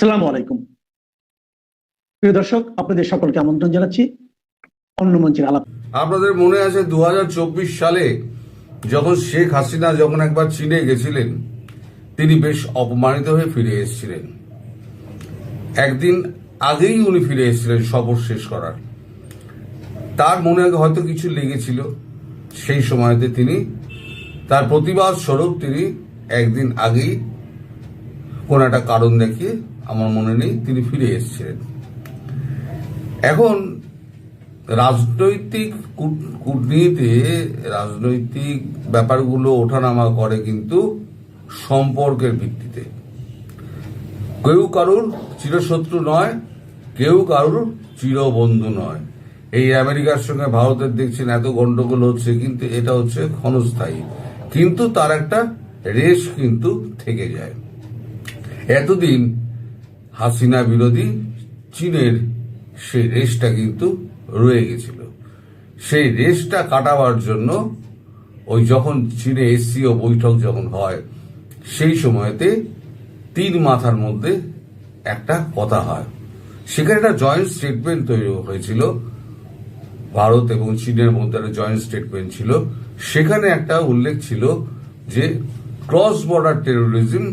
আসসালামু আলাইকুম। প্রিয় দর্শক, আপনাদের সকলকে আমন্ত্রণ জানাচ্ছি অন্য মঞ্চের আলাপ। আপনাদের মনে আছে দু সালে যখন শেখ হাসিনা যখন একবার চীনে গেছিলেন, তিনি বেশ অপমানিত হয়ে ফিরে এসেছিলেন। একদিন আগেই উনি ফিরে এসেছিলেন সফর শেষ করার। তার মনে হয়তো কিছু লেগেছিল। সেই সময়তে তিনি, তার প্রতিবাদ স্বরূপ তিনি একদিন আগেই কোন একটা কারণ দেখিয়ে আমার মনে নেই, তিনি ফিরে এসেছিলেন। এখন রাজনৈতিক কূট- কূটনীতিতে রাজনৈতিক ব্যাপারগুলো ওঠানামা করে কিন্তু সম্পর্কের ভিত্তিতে। কেউ কারুর চিরশত্রু নয়, কেউ কারুর চিরবন্ধু নয়। এই আমেরিকার সঙ্গে ভারতের দেখছেন এত গন্ডগোল হচ্ছে, কিন্তু এটা হচ্ছে ক্ষণস্থায়ী। কিন্তু তার একটা রেশ কিন্তু থেকে যায়। এতদিন হাসিনা বিরোধী চীনের সেই রেশটা কিন্তু রয়ে গেছিল। সেই রেশটা কাটাবার জন্য ওই যখন চীনে এসসিও বৈঠক যখন হয়, সেই সময়তে তিন মাথার মধ্যে একটা কথা হয়। সেখানে একটা জয়েন্ট স্টেটমেন্ট তৈরি হয়েছিল। ভারত এবং চীনের মধ্যে একটা জয়েন্ট স্টেটমেন্ট ছিল। সেখানে একটা উল্লেখ ছিল যে ক্রস বর্ডার টেরোরিজম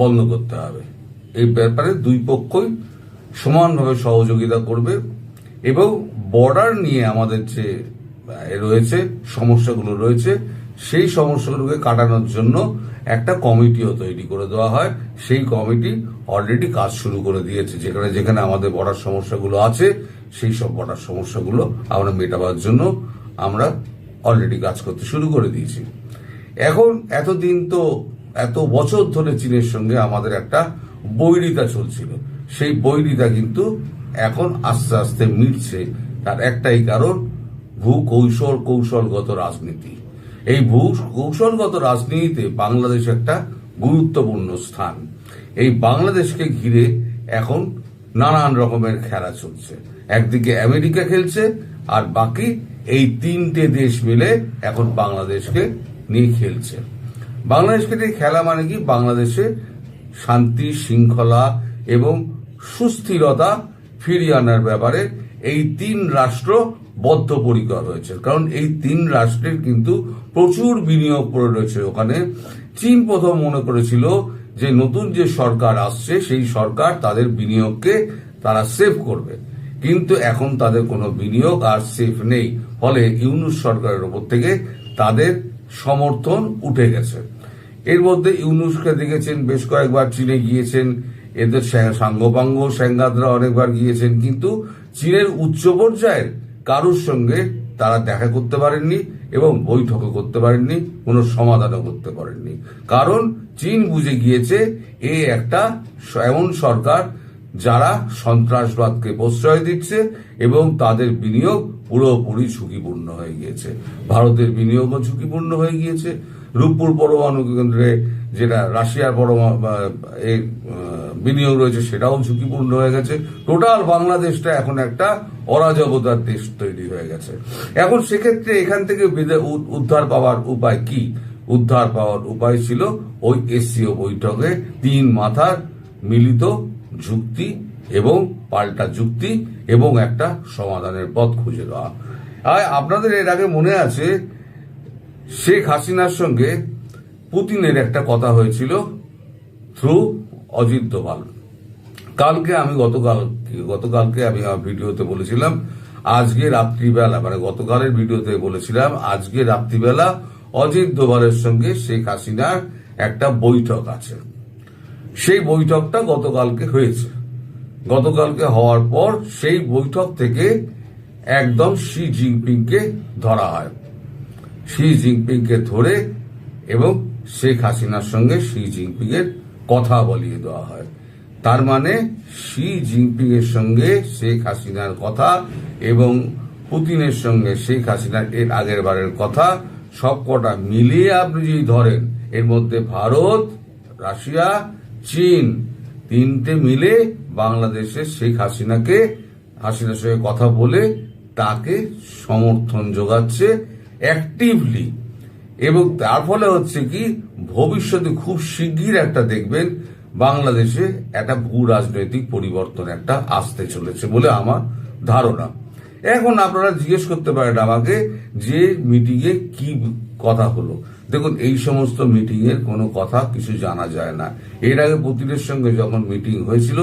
বন্ধ করতে হবে। এই ব্যাপারে দুই পক্ষই সমানভাবে সহযোগিতা করবে এবং বর্ডার নিয়ে আমাদের যে রয়েছে, সমস্যাগুলো রয়েছে, সেই সমস্যাগুলোকে কাটানোর জন্য একটা কমিটিও তৈরি করে দেওয়া হয়। সেই কমিটি অলরেডি কাজ শুরু করে দিয়েছে। যেখানে যেখানে আমাদের বর্ডার সমস্যাগুলো আছে, সেই সব বর্ডার সমস্যাগুলো আমরা মেটাবার জন্য আমরা অলরেডি কাজ করতে শুরু করে দিয়েছি। এখন এতদিন তো, এত বছর ধরে চীনের সঙ্গে আমাদের একটা বৈরিতা চলছিল। সেই বৈরিতা কিন্তু এখন আস্তে আস্তে মিটছে। তার একটাই কারণ ভূ কৌশল কৌশলগত রাজনীতি। এই ভূ কৌশলগত রাজনীতিতে বাংলাদেশ একটা গুরুত্বপূর্ণ স্থান। এই বাংলাদেশকে ঘিরে এখন নানান রকমের খেলা চলছে। একদিকে আমেরিকা খেলছে, আর বাকি এই তিনটে দেশ মিলে এখন বাংলাদেশকে নিয়ে খেলছে। বাংলাদেশকে নিয়ে খেলা মানে কি? বাংলাদেশে শান্তি, শৃঙ্খলা এবং সুস্থিরতা ফিরিয়ে আনার ব্যাপারে এই তিন রাষ্ট্র বদ্ধপরিকর হয়েছে। কারণ এই তিন রাষ্ট্রের কিন্তু প্রচুর বিনিয়োগ করে রয়েছে ওখানে। চীন প্রথম মনে করেছিল যে নতুন যে সরকার আসছে, সেই সরকার তাদের বিনিয়োগকে তারা সেভ করবে। কিন্তু এখন তাদের কোনো বিনিয়োগ আর সেফ নেই। ফলে ইউনুস সরকারের ওপর থেকে তাদের সমর্থন উঠে গেছে। এর মধ্যে ইউনুসকে দেখেছেন, বেশ কয়েকবার চীনে গিয়েছেন, এদের সাঙ্গপাঙ্গ স্যাঙ্গাদরা অনেকবার গিয়েছেন, কিন্তু চীনের উচ্চ পর্যায়ের কারোর সঙ্গে তারা দেখা করতে পারেননি এবং বৈঠকও করতে পারেননি, কোনো সমাধানও করতে পারেননি। কারণ চীন বুঝে গিয়েছে, এ একটা এমন সরকার যারা সন্ত্রাসবাদকে প্রশ্রয় দিচ্ছে এবং তাদের বিনিয়োগ পুরোপুরি ঝুঁকিপূর্ণ হয়ে গিয়েছে। ভারতের বিনিয়োগও ঝুঁকিপূর্ণ হয়ে গিয়েছে। রূপপুর পরমাণু কেন্দ্রে যেটা রাশিয়ার পরমাণু বিনিয়োগ রয়েছে সেটাও ঝুঁকিপূর্ণ হয়ে গেছে। টোটাল বাংলাদেশটা এখন একটা অরাজকতার দেশ তৈরি হয়ে গেছে। এখন সেক্ষেত্রে এখান থেকে উদ্ধার পাওয়ার উপায় কি? উদ্ধার পাওয়ার উপায় ছিল ওই এসসিও বৈঠকে তিন মাথার মিলিত যুক্তি এবং পাল্টা যুক্তি এবং একটা সমাধানের পথ খুঁজে দেওয়া। আপনাদের এর আগে মনে আছে শেখ হাসিনার সঙ্গে পুতিনের একটা কথা হয়েছিল থ্রু অজিত দোভাল। কালকে আমি গতকাল, গতকালকে আমি আমার ভিডিওতে বলেছিলাম, আজকে রাত্রিবেলা মানে গতকালের ভিডিওতে বলেছিলাম, আজকে রাত্রিবেলা অজিত দোভালের সঙ্গে শেখ হাসিনার একটা বৈঠক আছে। সেই বৈঠকটা গতকালকে হয়েছে। গতকালকে হওয়ার পর সেই বৈঠক থেকে একদম শি জিনপিংকে ধরা হয়। শি জিনপিংকে ধরে এবং শেখ হাসিনার সঙ্গে শি জিনপিং এর কথা বলিয়ে দেওয়া হয়। তার মানে শি জিনপিং এর সঙ্গে শেখ হাসিনার কথা এবং পুতিনের সঙ্গে শেখ হাসিনার এর আগের বারের কথা সবকটা মিলিয়ে আপনি যদি ধরেন, এর মধ্যে ভারত, রাশিয়া, চীন তিনটে মিলে বাংলাদেশের শেখ হাসিনাকে, হাসিনার সঙ্গে কথা বলে তাকে সমর্থন যোগাচ্ছে অ্যাক্টিভলি এবং তার ফলে হচ্ছে কি, ভবিষ্যতে খুব শিগগির একটা দেখবেন, বাংলাদেশে একটা ভূ রাজনৈতিক পরিবর্তন একটা আসতে চলেছে বলে আমার ধারণা। এখন আপনারা জিজ্ঞেস করতে পারেন আমাকে যে মিটিংয়ে কি কথা হলো। দেখুন, এই সমস্ত মিটিং এর কোনো কথা কিছু জানা যায় না। এর আগে পুতিনের সঙ্গে যখন মিটিং হয়েছিল,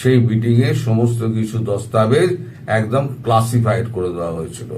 সেই মিটিং এ সমস্ত কিছু দস্তাবেজ একদম ক্লাসিফাইড করে দেওয়া হয়েছিল।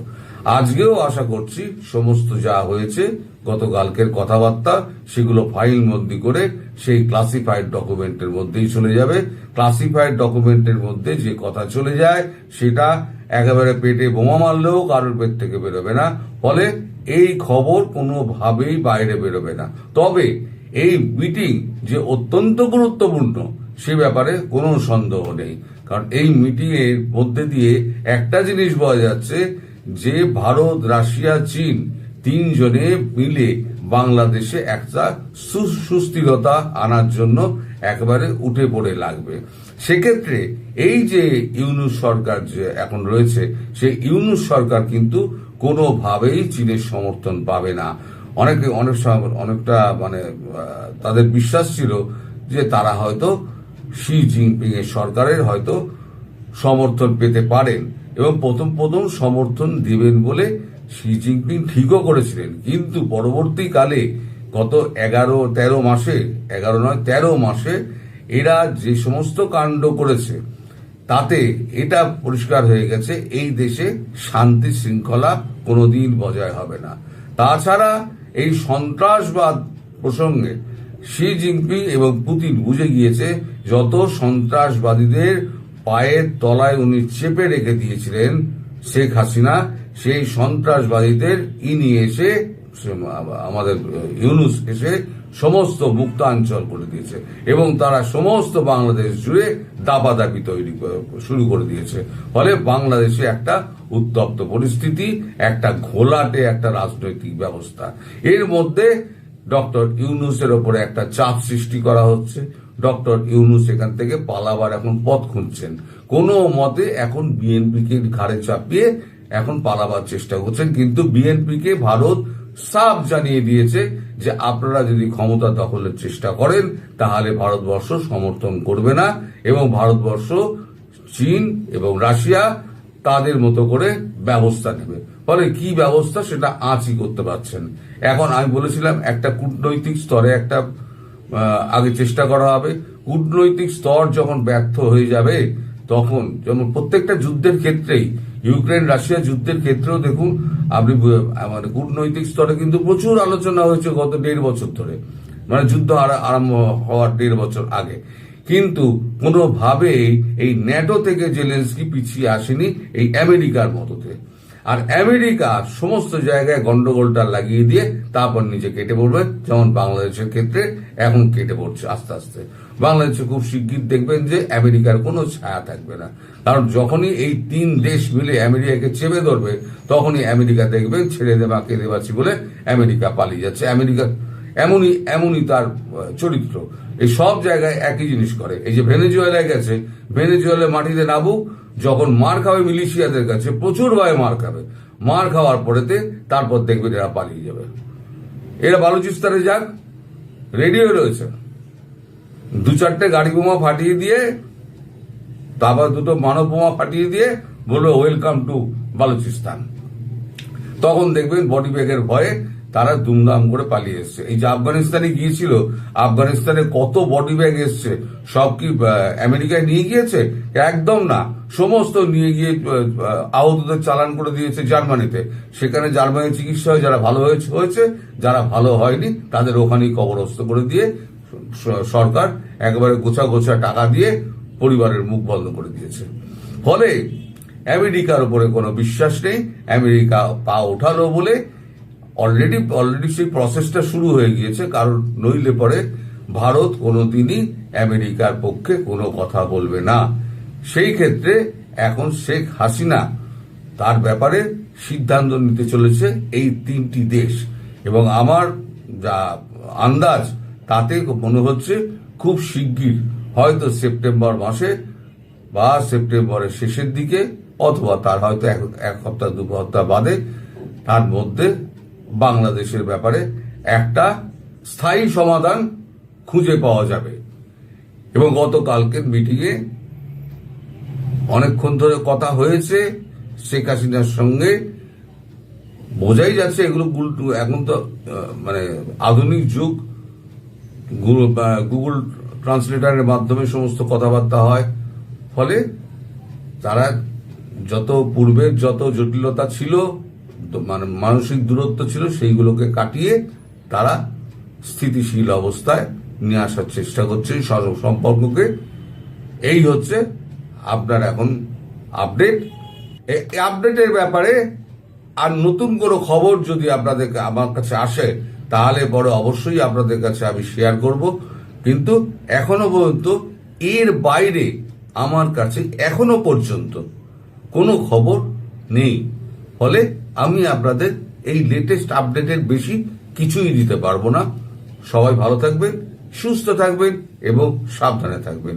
আজকেও আশা করছি সমস্ত যা হয়েছে, গতকালকের কথাবার্তা, সেগুলো ফাইল বন্দি করে সেই ক্লাসিফাইড ডকুমেন্টের মধ্যেই চলে যাবে। ক্লাসিফাইড ডকুমেন্টের মধ্যে যে কথা চলে যায়, সেটা একেবারে পেটে বোমা মারলেও কারোর পেট থেকে বেরোবে না। ফলে এই খবর কোনোভাবেই বাইরে বেরোবে না। তবে এই মিটিং যে অত্যন্ত গুরুত্বপূর্ণ, সে ব্যাপারে কোনো সন্দেহ নেই। কারণ এই মিটিং এর মধ্যে দিয়ে একটা জিনিস বোঝা যাচ্ছে যে ভারত, রাশিয়া, চীন তিনজনে মিলে বাংলাদেশে একটা সুস্থিরতা আনার জন্য একবারে উঠে পড়ে লাগবে। সেক্ষেত্রে এই যে ইউনুস সরকার যে এখন রয়েছে, সেই ইউনুস সরকার কিন্তু কোনোভাবেই চীনের সমর্থন পাবে না। অনেকে অনেক অনেকটা মানে তাদের বিশ্বাস ছিল যে তারা হয়তো শি জিনপিং এর সরকারের হয়তো সমর্থন পেতে পারেন। এবং প্রথম প্রথম সমর্থন দিবেন বলে শি জিনপিং ঠিকও করেছিলেন। কিন্তু পরবর্তীকালে গত এগারো, তেরো মাসে, এগারো নয়, তেরো মাসে এরা যে সমস্ত কাণ্ড করেছে, তাতে এটা পরিষ্কার হয়ে গেছে, এই দেশে শান্তি শৃঙ্খলা কোনোদিন বজায় হবে না। তাছাড়া এই সন্ত্রাসবাদ প্রসঙ্গে শি জিনপিং এবং পুতিন বুঝে গিয়েছে, যত সন্ত্রাসবাদীদের পায়ের তলায় উনি চেপে রেখে দিয়েছিলেন শেখ হাসিনা, সেই সন্ত্রাসবাদীদের ইনি এসে আমাদের ইউনুস এসে সমস্ত মুক্তাঞ্চল করে দিয়েছে এবং তারা সমস্ত বাংলাদেশ জুড়ে দাপাদাপি তৈরি শুরু করে দিয়েছে। ফলে বাংলাদেশে একটা উত্তপ্ত পরিস্থিতি, একটা ঘোলাটে একটা রাজনৈতিক ব্যবস্থা। এর মধ্যে ডক্টর ইউনুসের ওপরে একটা চাপ সৃষ্টি করা হচ্ছে। ডক্টর ইউনুস এখান থেকে পালাবার এখন পথ খুঁজছেন। কোনো মতে এখন বিএনপিকে ঘাড়ে চাপিয়ে এখন পালাবার চেষ্টা করছেন। কিন্তু বিএনপিকে ভারত সাফ জানিয়ে দিয়েছে যে আপনারা যদি ক্ষমতা দখলের চেষ্টা করেন, তাহলে ভারতবর্ষ সমর্থন করবে না এবং ভারতবর্ষ, চীন এবং রাশিয়া তাদের মতো করে ব্যবস্থা নেবে। ফলে কি ব্যবস্থা সেটা আঁচই করতে পারছেন। এখন আমি বলেছিলাম একটা কূটনৈতিক স্তরে একটা আগে চেষ্টা করা হবে। কূটনৈতিক স্তর যখন ব্যর্থ হয়ে যাবে, তখন যেমন প্রত্যেকটা যুদ্ধের ক্ষেত্রেই, ইউক্রেন, রাশিয়া যুদ্ধের ক্ষেত্রেও দেখুন, আপনি মানে কূটনৈতিক স্তরে কিন্তু প্রচুর আলোচনা হয়েছে গত দেড় বছর ধরে। মানে যুদ্ধ আরা- আরম্ভ হওয়ার দেড় বছর আগে। কিন্তু কোনোভাবেই এই ন্যাটো থেকে জেলেন্সকি পিছিয়ে আসেনি এই আমেরিকার মতোতে আর আমেরিকা সমস্ত জায়গায় গন্ডগোলটা লাগিয়ে দিয়ে তারপর নিজে কেটে পড়বে। যেমন বাংলাদেশের ক্ষেত্রে এখন কেটে পড়ছে আস্তে আস্তে। বাংলাদেশে খুব শিগগির দেখবেন যে আমেরিকার কোনো ছায়া থাকবে না। কারণ যখনই এই তিন দেশ মিলে আমেরিকাকে চেপে ধরবে, তখনই আমেরিকা দেখবেন ছেড়ে দেবা কেঁদে বাঁচি বলে আমেরিকা পালিয়ে যাচ্ছে। আমেরিকা এমনই এমনই তার চরিত্র। এই সব জায়গায় একই জিনিস করে। এই যে ভেনেজুয়েলায় গেছে ভেনেজুয়েলা মাটিতে নাবুক, যখন মার খাবে মিলিশিয়াদের কাছে, প্রচুর ভাবে মার খাবে। মার খাওয়ার পরেতে তারপর দেখবেন এরা পালিয়ে যাবে। এরা বালুচিস্তানে যাক রেডিও রয়েছে। দু চারটে গাড়ি বোমা ফাটিয়ে দিয়ে, তারপর দুটো মানব বোমা ফাটিয়ে দিয়ে বলবে ওয়েলকাম টু বালুচিস্তান। তখন দেখবেন বডি ব্যাগের ভয়ে তারা দুমদাম করে পালিয়ে এসছে। এই যে আফগানিস্তানে গিয়েছিল আফগানিস্তানে কত বডি ব্যাগ এসছে? সব কি আমেরিকায় নিয়ে গিয়েছে? একদম না। সমস্ত নিয়ে গিয়ে আহ, আহ, আহতদের চালান করে দিয়েছে জার্মানিতে। সেখানে জার্মানির চিকিৎসা হয়ে যারা ভালো হয়েছে হয়েছে। যারা ভালো হয়নি তাদের ওখানেই কবরস্থ করে দিয়ে সরকার একেবারে গোছা গোছা টাকা দিয়ে পরিবারের মুখ বন্ধ করে দিয়েছে। ফলে আমেরিকার উপরে কোনো বিশ্বাস নেই। আমেরিকা পা ওঠালো বলে অলরেডি অলরেডি সেই প্রসেসটা শুরু হয়ে গিয়েছে, কারণ নইলে পরে ভারত কোনোদিনই আমেরিকার পক্ষে কোনো কথা বলবে না। সেই ক্ষেত্রে এখন শেখ হাসিনা তার ব্যাপারে সিদ্ধান্ত নিতে চলেছে এই তিনটি দেশ। এবং আমার যা আন্দাজ, তাতে মনে হচ্ছে খুব শিগগির, হয়তো সেপ্টেম্বর মাসে বা সেপ্টেম্বরের শেষের দিকে, অথবা তার হয়তো এক সপ্তাহ, দু সপ্তাহ বাদে তার মধ্যে বাংলাদেশের ব্যাপারে একটা স্থায়ী সমাধান খুঁজে পাওয়া যাবে। এবং গতকালকের মিটিংয়ে অনেকক্ষণ ধরে কথা হয়েছে, শেখ হাসিনার সঙ্গে। বোঝাই যাচ্ছে এগুলো গুল- এখন তো মানে আধুনিক যুগ। গুগল ট্রান্সলেটারের মাধ্যমে সমস্ত কথাবার্তা হয়। ফলে তারা যত পূর্বের যত জটিলতা ছিল মানে মানসিক দূরত্ব ছিল, সেইগুলোকে কাটিয়ে তারা স্থিতিশীল অবস্থায় নিয়ে আসার চেষ্টা করছে সর- সম্পর্ককে। এই হচ্ছে আপনার এখন আপডেট। এই আপডেটের ব্যাপারে আর নতুন কোনো খবর যদি আপনাদের আমার কাছে আসে, তাহলে বড় অবশ্যই আপনাদের কাছে আমি শেয়ার করব। কিন্তু এখনও পর্যন্ত এর বাইরে আমার কাছে এখনও পর্যন্ত কোনো খবর নেই। ফলে আমি আপনাদের এই লেটেস্ট আপডেটের বেশি কিছুই দিতে পারব না। সবাই ভালো থাকবেন, সুস্থ থাকবেন এবং সাবধানে থাকবেন।